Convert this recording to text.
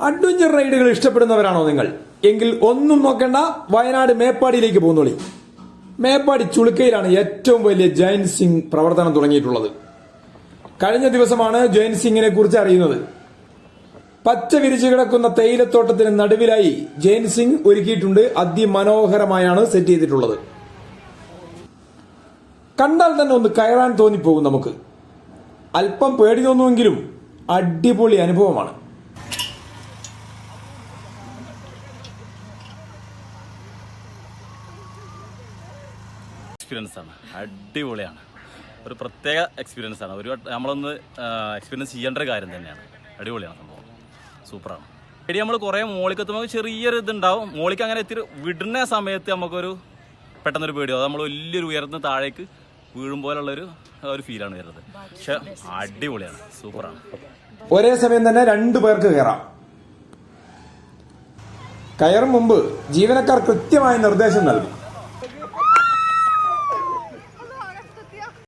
Adventure റൈഡുകൾ ഇഷ്ടപ്പെടുന്നവരാണോ നിങ്ങൾ? എങ്കിൽ ഒന്നും നോക്കേണ്ട. വയനാട് മേപ്പാടിയിലേക്ക് പോകുന്നോളി. മേപ്പാടി ചുളുക്കയിലാണ് ഏറ്റവും വലിയ ജയൻ സിംഗ് പ്രവർത്തനം തുടങ്ങിയിട്ടുള്ളത്. കഴിഞ്ഞ ദിവസമാണ് ജയൻ സിംഗിനെ കുറിച്ച് അറിയുന്നത്. പച്ച വിരിച്ചു കിടക്കുന്ന തേയിലത്തോട്ടത്തിന് നടുവിലായി ജയൻ സിംഗ് ഒരുക്കിയിട്ടുണ്ട് അതിമനോഹരമായാണ് സെറ്റ് ചെയ്തിട്ടുള്ളത്. കണ്ടാൽ തന്നെ ഒന്ന് കയറാൻ തോന്നിപ്പോകും നമുക്ക്. അല്പം പേടി തോന്നുമെങ്കിലും അടിപൊളി അനുഭവമാണ്. എക്സ്പീരിയൻസ് ആണ്. അടിപൊളിയാണ്. ഒരു പ്രത്യേക എക്സ്പീരിയൻസ് ആണ്. ഒരു നമ്മളൊന്ന് എക്സ്പീരിയൻസ് ചെയ്യേണ്ട ഒരു കാര്യം തന്നെയാണ്. അടിപൊളിയാണ് സംഭവം. സൂപ്പറാണ്. ഇടി നമ്മൾ കുറേ മോളിക്കെത്തുമ്പോൾ ചെറിയൊരു ഇതുണ്ടാവും. മോളിക്ക് അങ്ങനെ എത്തി വിടുന്ന സമയത്ത് നമുക്കൊരു പെട്ടെന്നൊരു പേടിയോ അത് നമ്മൾ വലിയൊരു ഉയർന്ന് താഴേക്ക് വീഴും പോലുള്ളൊരു ഒരു ഫീലാണ് വരുന്നത്. പക്ഷെ അടിപൊളിയാണ്. സൂപ്പറാണ്. ഒരേ സമയം തന്നെ രണ്ടു പേർക്ക് കയറാം. കയറും മുമ്പ് ജീവനക്കാർ കൃത്യമായ നിർദ്ദേശം നൽകും.